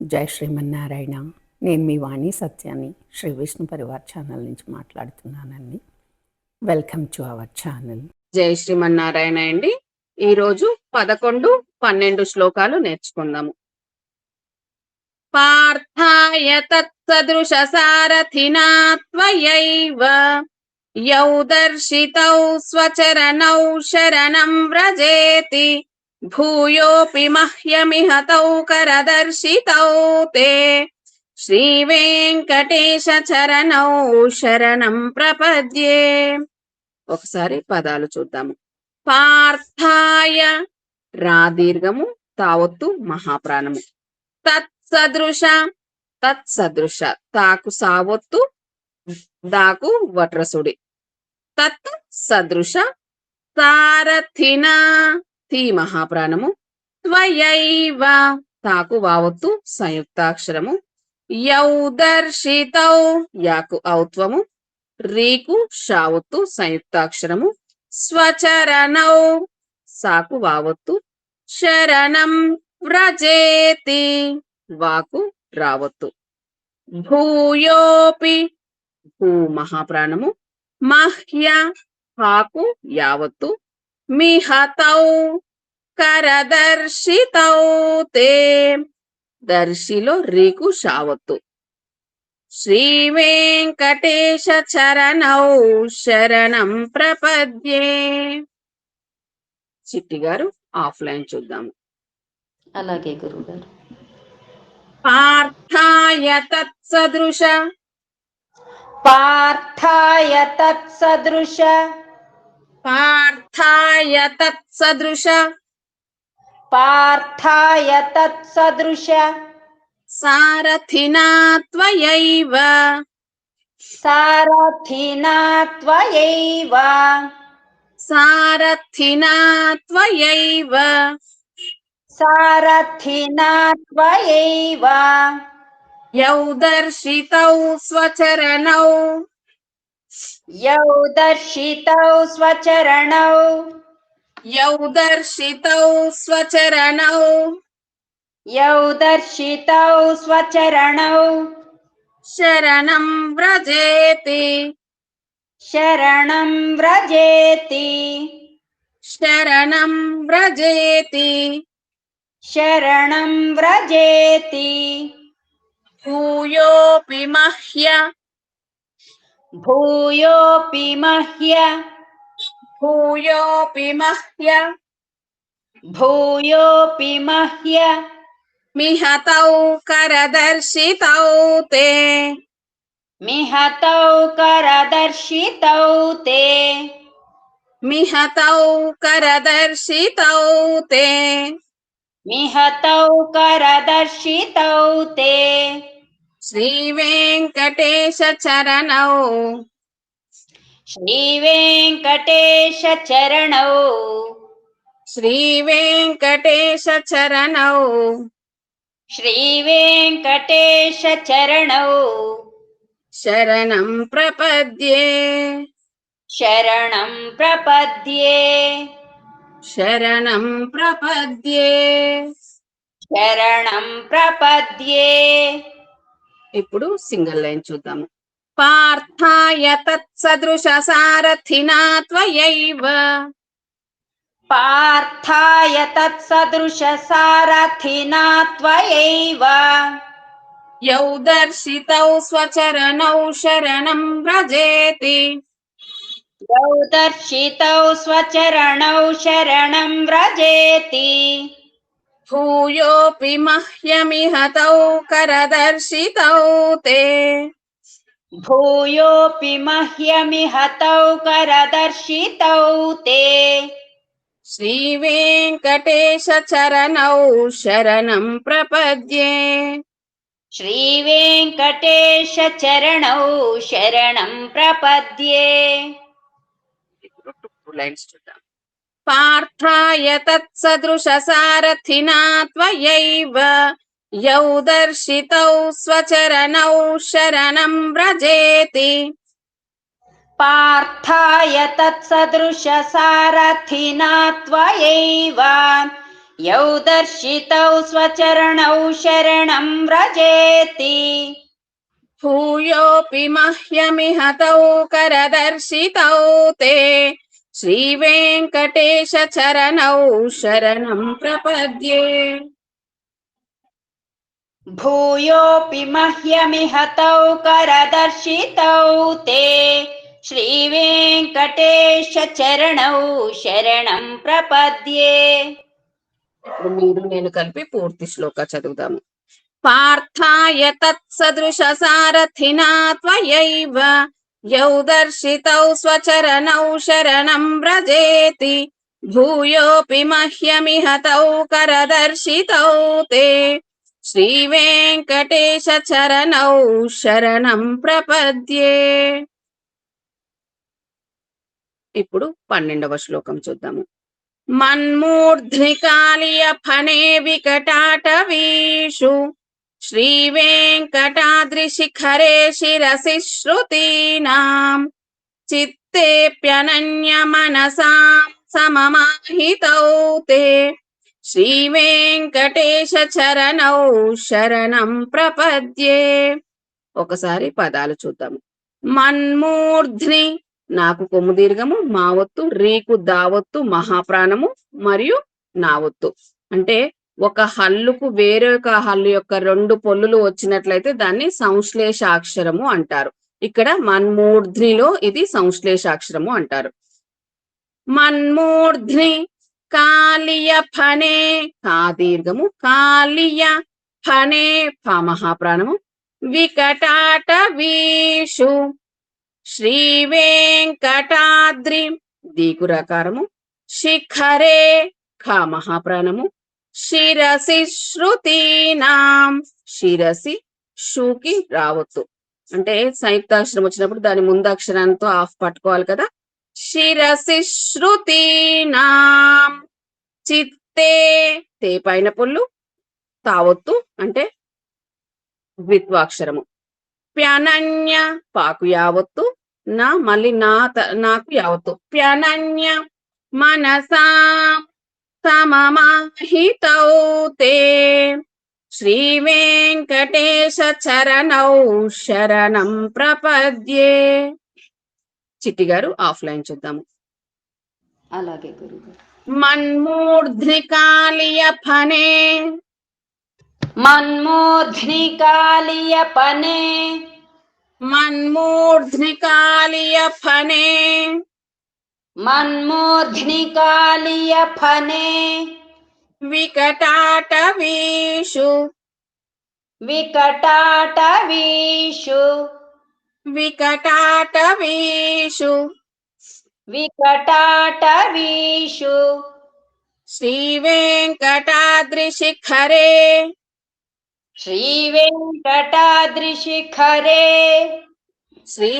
జై శ్రీమన్నారాయణ. నేను మీ వాణి సత్యాన్ని శ్రీ విష్ణు పరివార్ ఛానల్ నుంచి మాట్లాడుతున్నానండి. Welcome to our channel. జై శ్రీమన్నారాయణ అండి. ఈరోజు పదకొండు పన్నెండు శ్లోకాలు నేర్చుకుందాము. పార్థాయ తత్సదృశ సారథినాత్వయైవ యౌ దర్శితౌ స్వచరణౌ శరణం వ్రజేతి భూయోపి మహ్యమిహ తౌ కరదర్శితౌ తే. శ్రీ చరణౌ శరణం ప్రపద్యే. ఒకసారి పదాలు చూద్దాము. పార్థాయ రాదీర్ఘము తావత్తు మహాప్రాణము. తత్సదృశ తత్సదృశ తాకు సావొత్తు దాకు వట్రసుడి. తత్ సదృశ సారథిన తి మహాప్రాణము త్వయైవ. తాకు వావొత్తు సంయుక్తాక్షరము యౌ దర్శితౌ. యాకు ఔత్వము రీకు షావొత్తు సంయుక్తాక్షరము స్వచరణౌ. సాకు వావొత్తు శరణం వ్రజేతి. వాకు రావొత్తు భూయోపి భూ మహాప్రాణము మహ్య హాకు యావత్తు మిహతౌ కరదర్శితౌ తే. దర్శిలో రీకు షావత్తు. శ్రీ వెంకటేశ చరణౌ శరణం ప్రపద్యే. చిట్టి గారు ఆఫ్లైన్ చూద్దాము. అలాగే గురుగారు. పార్థాయ తత్సదృశ. పార్థాయ తత్సదృశ. పార్థాయ తత్సదృశ పార్థాయ తత్సదృశ సారథినా త్వయైవ సారథినా త్వయైవ సారథినా త్వయైవ సారథినా త్వయైవ యౌ దర్శితౌ స్వచరణౌ యౌ దర్శితౌ స్వచరణౌ యౌ దర్శితౌ స్వచరణౌ యౌ దర్శితౌ స్వచరణౌ శరణం వ్రజేతి శరణం వ్రజేతి శరణం వ్రజేతి శరణం వ్రజేతి భూయోపి మహ్య భూయోపి మహ్య భూయోపి మహ్య భూయోపి మహ్య మిహతౌ కరదర్శితౌ తే మిహతౌ కరదర్శితౌ తే మిహతౌ కరదర్శితౌ తే మిహతౌ కరదర్శితౌ తే శ్రీ వెంకటేశ చరణౌ. శ్రీ వెంకటేశ చరణౌ. శ్రీ వెంకటేశ చరణౌ. శ్రీ వెంకటేశ చరణౌ. శరణం ప్రపద్యే. శరణం ప్రపద్యే. శరణం ప్రపద్యే. శరణం ప్రపద్యే. ఇప్పుడు సింగిల్ లైన్ చూద్దాము. పార్థాయ తత్సదృశ సారథినా త్వయైవ. పార్థాయ తత్సదృశ సారథినా త్వయైవ. యౌ దర్శితౌ స్వచరణౌ శరణం వ్రజేతి. యౌ దర్శితౌ స్వచరణౌ శరణం వ్రజేతి. భూయోపి మహ్యమిహతౌ కరదర్శితౌ తే. భూయోపి మహ్యమిహతౌ కరదర్శితౌ తే. శ్రీ వెంకటేశ చరణౌ శరణం ప్రపద్యే. శ్రీ पार्थाय तत्सदृशसारथिना त्वयैव यौ दर्शितौ स्वचरणौ शरणं व्रजेति पार्थाय तत्सदृशसारथिना त्वयैव यौ दर्शितौ स्वचरणौ शरणं व्रजेति भूयोऽपि मह्यमिहतौ करदर्शितौ ते శ్రీవేంకటేశ చరణౌ శరణం ప్రపద్యే भूयोऽपि मह्यमिहतौ करदर्शितौ ते श्रीवेङ्कटेशचरणौ शरणं प्रपद्ये ఇప్పుడు మీరు నేను కలిపి పూర్తి శ్లోక చదువుదాము పార్థాయ తత్సదృశ సారథినా త్వయైవ యౌ దర్శితౌ స్వచరణౌ శరణం వ్రజేతి భూయోపి మహ్యమిహతౌ కరదర్శితౌ తే. శ్రీవేంకటేశ చరణౌ శరణం ప్రపద్యే. ఇప్పుడు పన్నెండవ శ్లోకం చూద్దాము. మన్మూర్ధ్నికాలియ ఫణే వికటాటవీషు శ్రీవేంకటాద్రిశిఖరే శిరసి శ్రుతీనాం చిత్తేప్యనన్య మనసాం సమమాహితౌ శ్రీ వెంకటేశ చరణౌ శరణం ప్రపద్యే ఒకసారి పదాలు చూద్దాము మన్మూర్ధ్ని నాకు కొమ్ము దీర్ఘము మావత్తు రీకు దావత్తు మహాప్రాణము మరియు నావత్తు అంటే ఒక హల్లుకు వేరే ఒక హల్లు యొక్క రెండు పొల్లులు వచ్చినట్లయితే దాన్ని సంశ్లేషాక్షరము అంటారు. ఇక్కడ మన్మూర్ధ్నిలో ఇది సంశ్లేషాక్షరము అంటారు. మన్మూర్ధ్ని కాలియ ఫనే కా దీర్ఘము కాలియ ఫనే ఫ మహాప్రాణము వికటాట వీషు శ్రీ వెంకటాద్రి దీకురకారము శిఖరే ఖ మహాప్రాణము శిరసి శృతీనాం. శిరసి షూకి రావద్దు. అంటే సంయుక్తాక్షరం వచ్చినప్పుడు దాని ముందాక్షరాంతో అక్షరంతో ఆఫ్ పట్టుకోవాలి కదా. శిరసి శృతీనాం. చిత్తే తే పైన పుల్లు తావొత్తు అంటే ద్విత్వాక్షరము. ప్యనన్య పాకు యావత్తు నా మళ్ళీ నా త- నాకు యావత్తు ప్యనన్య మనసా. సమమాహితౌ తే. శ్రీ వెంకటేశ చరణౌ శరణం ప్రపద్యే. చిట్టి గారు ఆఫ్లైన్ చూద్దాము. అలాగే గురుగారు. మన్మూర్ధ్నికాలియ ఫనే మన్మోధ్నికాలియపనే మన్మూర్ధ్నికాలియ ఫనే మన్మోధ్నికాలియఫనే వికటాటవీషు వికటాటవీషు వికటాటవీషు వికటాటవీషు శ్రీ వెంకటాద్రి శిఖరే శ్రీవేంకటాద్రిశిఖరే శ్రీ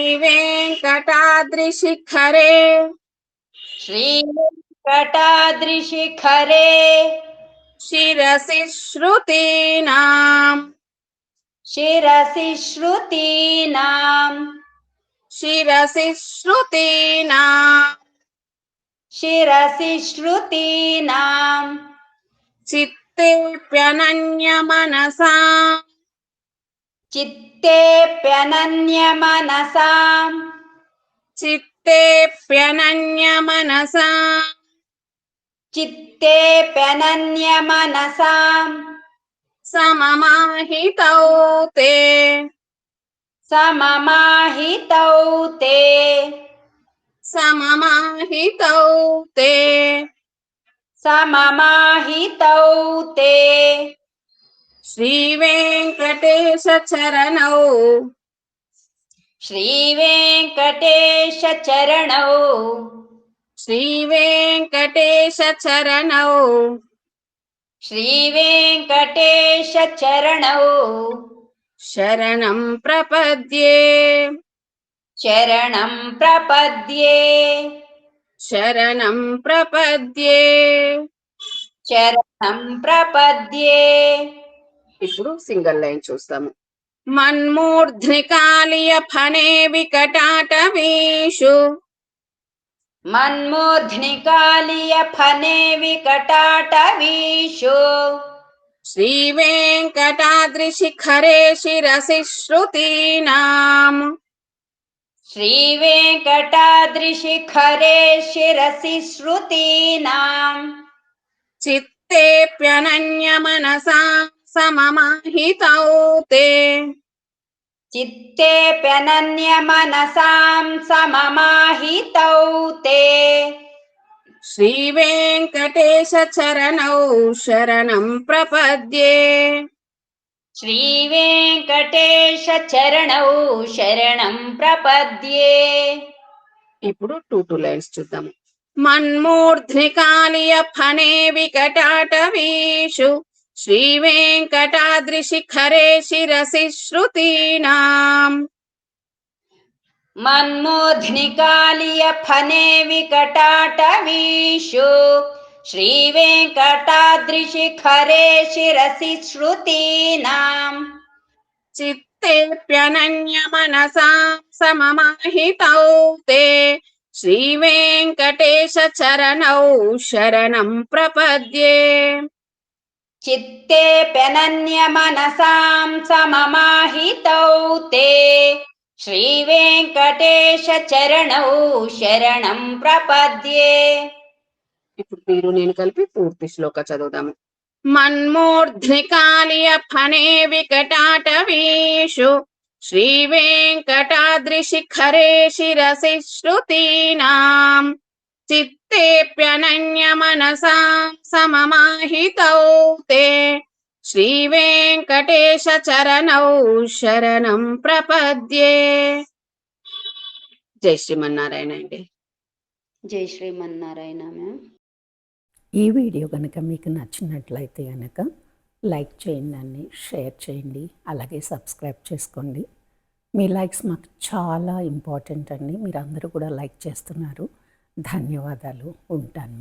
వెంకటాద్రి శిఖరే శ్రీవేంకటాద్రిశిఖరే శిరసి శృతీనాం శిరసి శృతీనాం శిరసి శృతీనాం శిరసి శృతీనాం చిత్తేప్యనన్య మనసా చిత్తేప్యనన్యమనసాం చిత్తేప్యనన్య మనసా చిత్తేప్యనన్యమనసాం సమమాహితౌ తే సమమాహితౌ తే సమమాహితౌ తే సమమాహితౌ తే శ్రీ వెంకటేశ చరణౌ చరణౌ శ్రీవేంకటేశ చరణౌ శరణం ప్రపద్యే. శరణం ప్రపద్యే. శరణం ప్రపద్యే. శరణం ప్రపద్యే. ఇప్పుడు సింగల్ లైన్ చూస్తాము. మన్మూర్ధ్నికాలియ ఫణే వికటాటవీషు. మన్మూర్ధ్నికాలియ ఫనే వికటాటవీషు. శ్రీవేంకటాద్రిశిఖరే శిరసి శ్రుతీనాం శ్రీవేంకటాద్రిశిఖరే శిరసి శ్రుతీనాం చిత్తేప్యనన్యమనసా. సమమాహితౌ తే చిత్తేప్యనన్యమనసాం సమమాహితౌ తే శ్రీవేంకటేశ చరణౌ శరణం ప్రపద్యే. శ్రీవేంకటేశ చరణౌ శరణం ప్రపద్యే. ఇప్పుడు టూ టూ లైన్స్ చూద్దాము. మన్మూర్ధ్నికాలియ ఫనే వికటాటవీషు. శ్రీవేంకటాద్రిశిఖరే శిరసి శ్రుతీనాం మన్మోధ్నికాలియ ఫనే వికటాటవీషు శ్రీవేంకటాద్రిశిఖరే శిరసి శ్రుతీనాం చిత్తేప్యనన్యమనసా సమమాహితౌ తే శ్రీవేంకటేశ చరణౌ శరణం ప్రపద్యే చిత్తే పెనన్యమనసాం సమమాహితౌ తే శ్రీవేంకటేశ చరణౌ శరణం ప్రపద్యే ఇప్పుడు మీరు నేను కలిపి పూర్తి శ్లోక చదువుదాము. మన్మూర్ధ్నికాలియ ఫనే వికటాటవీషు శ్రీవేంకటాద్రిశిఖరే శిరసి శ్రుతీనాం తే. శ్రీవేంకటేశ చరణౌ శరణం ప్రపద్యే. జై శ్రీమన్నారాయణ అండి. జై శ్రీమన్నారాయణ మ్యామ్. ఈ వీడియో కనుక మీకు నచ్చినట్లయితే కనుక లైక్ చేయండి అండి షేర్ చేయండి అలాగే సబ్స్క్రైబ్ చేసుకోండి. మీ లైక్స్ మాకు చాలా ఇంపార్టెంట్ అండి. మీరు అందరూ కూడా లైక్ చేస్తున్నారు. ధన్యవాదాలు. ఉంటాను.